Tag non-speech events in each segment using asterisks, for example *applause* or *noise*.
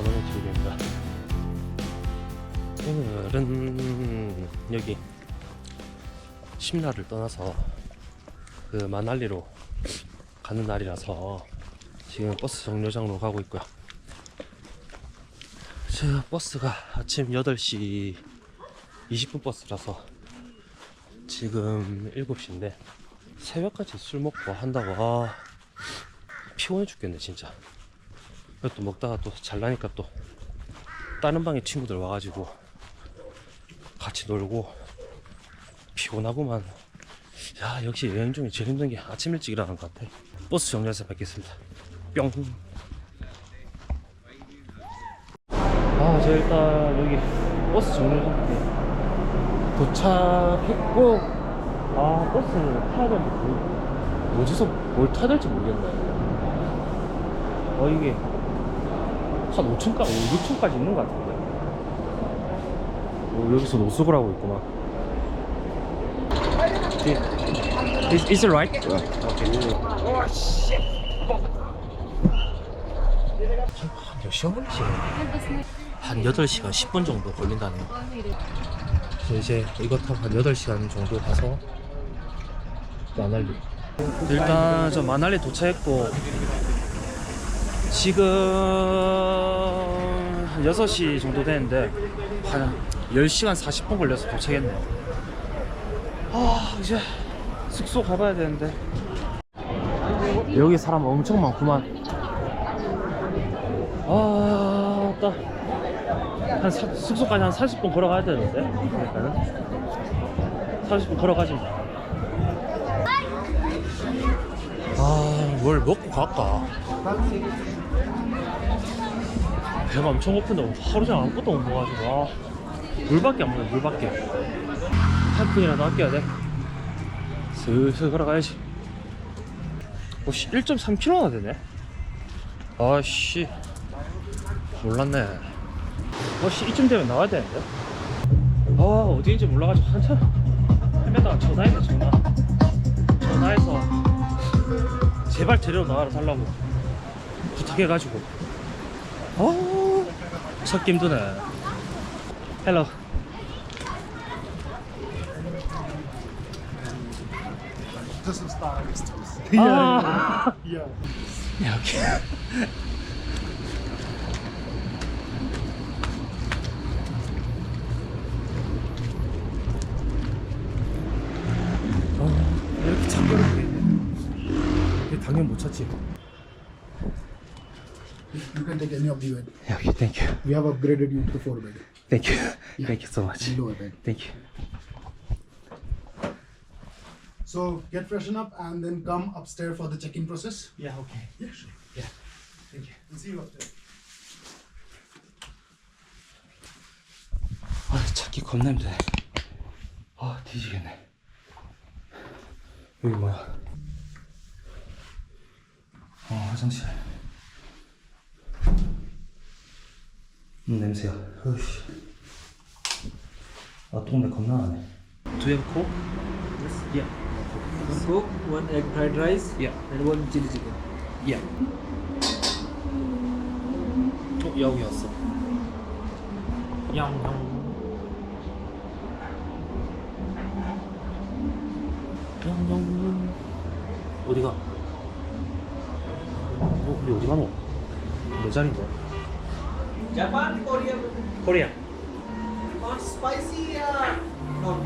너무 기대됩니다. 오늘은 여기 심라를 떠나서 그 마날리로 가는 날이라서 지금 버스 정류장으로 가고 있고요. 제 버스가 아침 8시 20분 버스라서 지금 7시인데 새벽까지 술 먹고 한다고 아 피곤해 죽겠네 진짜 또 먹다가 또 잘나니까 또 다른 방에 친구들 와가지고 같이 놀고 피곤하구만. 야 역시 여행 중에 제일 힘든 게 아침 일찍 일어나는 것 같아. 버스 정류장에서 뵙겠습니다. 뿅. 아, 저 일단 여기 버스 정류장 도착했고, 아, 버스를 타야 되는데, 뭐, 어디서 뭘 타야 될지 모르겠네. 어, 이게 한 5층까지, 6층까지 있는 것 같은데. 어, 여기서 노숙을 하고 있구만. Is, is it right? 한몇 시간 걸리지? 한 8시간 10분 정도 걸린다네요. 그래서 이제 이거 타고 한 8시간 정도 가서 마날리. 일단 저 마날리 도착했고 지금 한 6시 정도 되는데 한 10시간 40분 걸려서 도착했네요. 아 이제 숙소 가봐야 되는데 여기 사람 엄청 많구만. 아, 딱. 한 사- 숙소까지 한 30분 걸어가야 되는데. 그러니까는. 30분 걸어가지. 아, 뭘 먹고 갈까? 배가 엄청 고픈데 하루 종일 아무것도 못 먹어가지고. 아, 물밖에 안 먹어, 물밖에. 한 푼이라도 아껴야 돼. 슬슬 걸어가야지. 어, 1.3km나 되네. 아씨. 몰랐네. 어씨 이쯤 되면 나와야 되는데. 아 어디인지 몰라가지고 한참 헤매다가 전화했네 전화. 전화해서 제발 데리러 나와라 달라고 부탁해가지고. 아 찾기 힘드네. 헬로. 아. 여기. You can take any of the bed. 여기, 땡큐. We have upgraded you to four bed. 땡큐. 땡큐 so much. Lower bed. 땡큐. So get freshen up and then come upstairs for the check-in process. 야, 오케이. Yeah, sure. 야, 땡큐. We'll see you upstairs. 아, 찾기 겁나 힘드네. 아, 뒤지겠네. 여기 뭐야? 어, 화장실. 음, 냄새야. 으씨. 아, 똥내 겁나 나네. Do you have coke? Yes. Yeah. One coke, one egg fried rice, Yeah. and one chili chicken. Yeah. 어, 여기 왔어. Yum 뿅뿅. 어디가? 어, 우리 어디 가노? 내 자리인데? Japan, Korea. 코리아. Want spicy? Uh, no.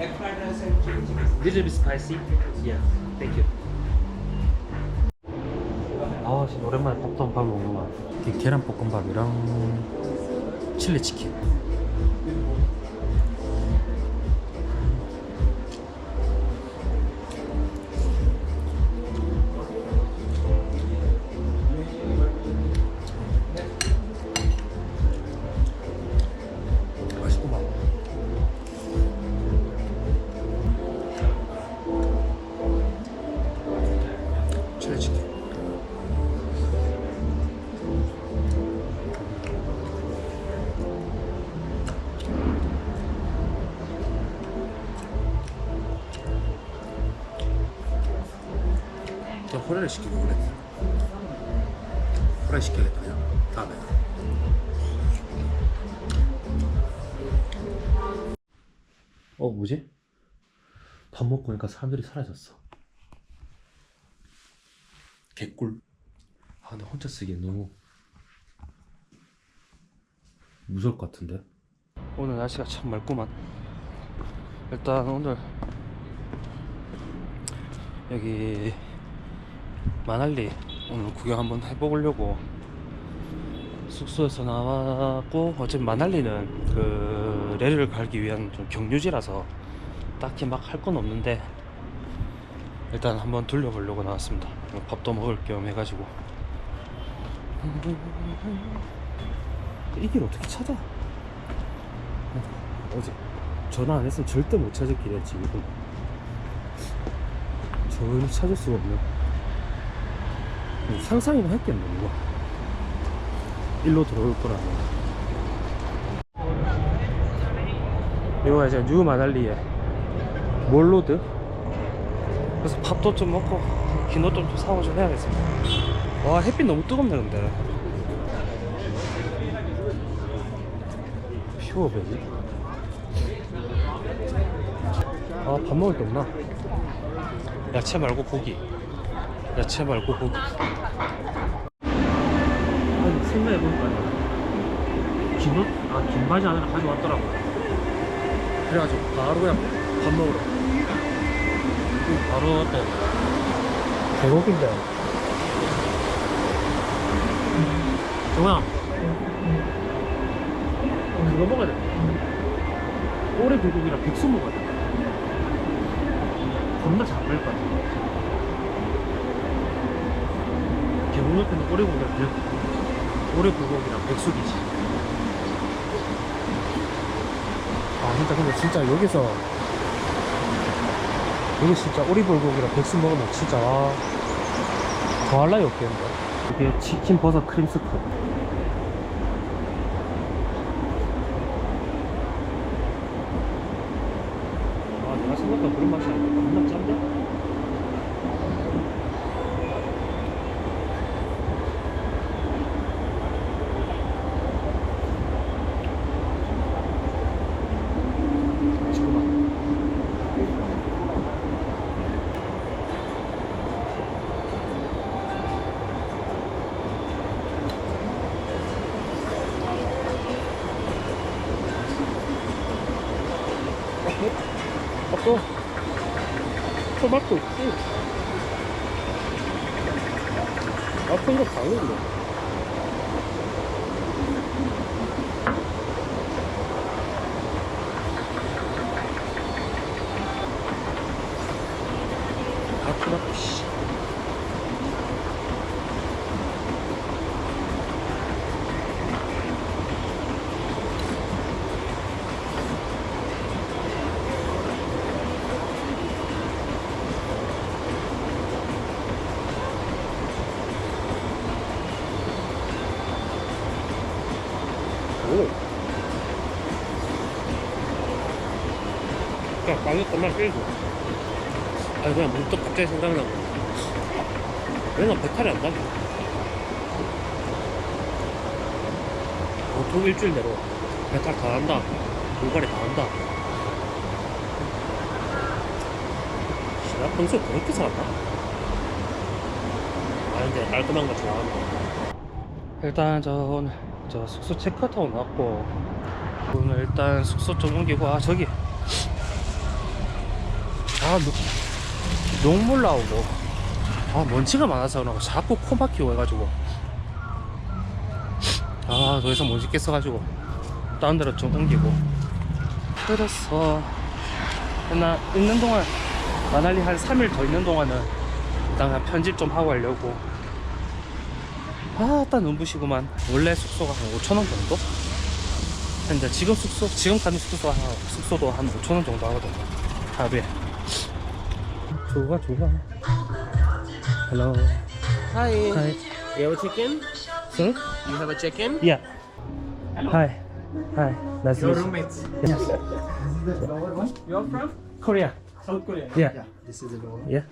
Egg fried rice and chili chicken. Little bit spicy? Yeah. Thank you. 아, 진짜 오랜만에 밥도 밥 먹는구만. 이게 계란 볶음밥이랑 칠리 치킨. 저 호래를 시키고 그래. 호래 시켜야겠다, 그냥. 다음에. 어, 뭐지? 밥 먹고 오니까 사람들이 사라졌어. 개꿀. 아, 근데 혼자 쓰기엔 너무 무서울 것 같은데. 오늘 날씨가 참 맑구만. 일단 오늘 여기 마날리 오늘 구경 한번 해보려고 숙소에서 나왔고 어차피 마날리는 그 레를 갈기 위한 좀 경유지라서 딱히 막 할 건 없는데 일단 한번 돌려보려고 나왔습니다. 밥도 먹을 겸 해가지고. 이 길 어떻게 찾아? 어제 전화 안 했으면 절대 못 찾을 길이었지 이거 전혀 찾을 수가 없네 상상이나 했겠네 이거. 일로 들어올 거라면. 이거 이제 뉴 마날리에. 몰로드? 그래서 밥도 좀 먹고 기노 좀 사고 좀 해야겠습니다. 와 햇빛 너무 뜨겁네 근데. 퓨어베지 아밥 먹을 게 없나? 야채 말고 고기 야채 말고 고기. 아니 생각해보니까 김밥? 아 김바지 하나 가져왔더라고. 그래가지고 바로 그냥 밥 먹으러. 바로 또 배고픈데. 정아. 그거 먹어야 돼. 오래 불고기랑 백수 먹어야 돼. 겁나 잘 먹을 것 같아 개봉 옆에는 오래 고기랑 백 오래 불고기랑 백숙이지. 아 진짜 근데 진짜 여기서 여기 진짜 오리불고기랑 백숙 먹으면 진짜 와 더할 나위 없겠는데? 이게 치킨 버섯 크림 스프 아 내가 생각한 그런 맛이 아니고 겁나 짠데? 맛있구만 없어. 토마토 있지. 아픈 거 당근이네. 아, 토마토, 씨. 오. 빵이 맛 끌고. 아 그냥 문득 갑자기 생각나고. 왜나 배탈이 안 나지? 보통 일주일 내로 배탈 다 난다. 골갈이 다 난다. 씨, 나 평소에 그렇게 살았나? 아 근데 깔끔한 거 좋아한다. 일단 저 오늘 저 숙소 체크아웃하고 나왔고 오늘 일단 숙소 좀 옮기고 아 저기 아 노, 녹물 나오고 아 먼지가 많아서 그런가 자꾸 코 막히고 해가지고 아 더 이상 못 있겠어가지고 다른 데로 좀 옮기고 그래서 나 있는 동안 마날리 한 3일 더 있는 동안은 일단 편집 좀 하고 하려고 아, 딱 눈부시구만. 원래 숙소가 한 5,000원 정도? 근데 지금 숙소, 지금 가는 숙소가, 한- 숙소도 한 5,000원 정도 하거든요. 하루에. 좋아, 좋아. Hello. Hi. Hi. You have a chicken? Sir? You have a chicken? Yeah. Hi. Hi. Nice to meet you. roommates. Yes. This is the lower one. You're from? Korea. South Korea. Yeah. Yeah, this is the lower one. Yeah.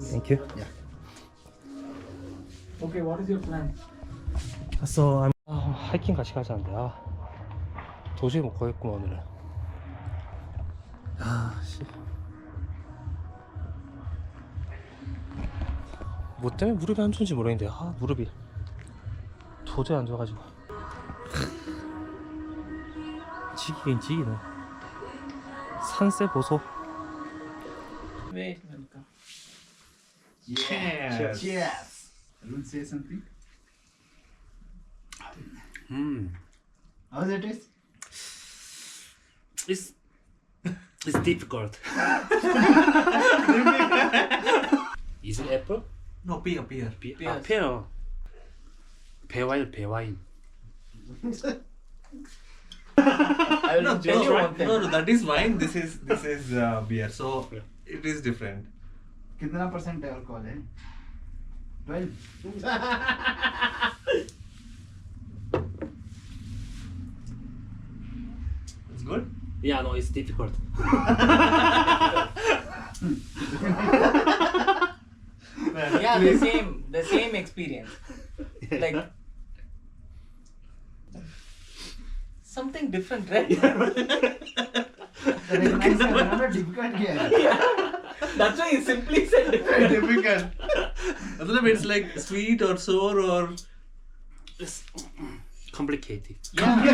Thank you. Okay, what is your plan? So, I'm... 아, 하이킹 같이 가자는데, 아. 도저히 못 가겠구만, 오늘은. 아, 씨. 뭐 때문에 무릎이 안 좋은지 모르겠는데 아 무릎이 도저히 안 좋아가지고 지기긴 지기네 산세 보소 Wait, welcome. Cheers. Cheers. Will say something. 음 How's it taste? It's it's difficult Is it apple? No, pear, pear. 비, 아 페어 배와인 배와인 I will No, tell you no, one thing. no, no, that is wine. This is this is uh, beer. So it is different. कितना percent alcohol है 12 It's good. Yeah no it's difficult *laughs* *laughs* yeah, the same, the same experience. Like something different, right? That's why you simply said different. difficult. Other it's like sweet or sour or complicated. 아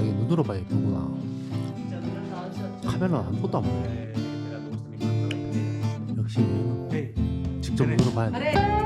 이게 눈으로 봐야 예쁘구나. 카메라 아무것도 안 보여. 역시. 눈으로 봐야 돼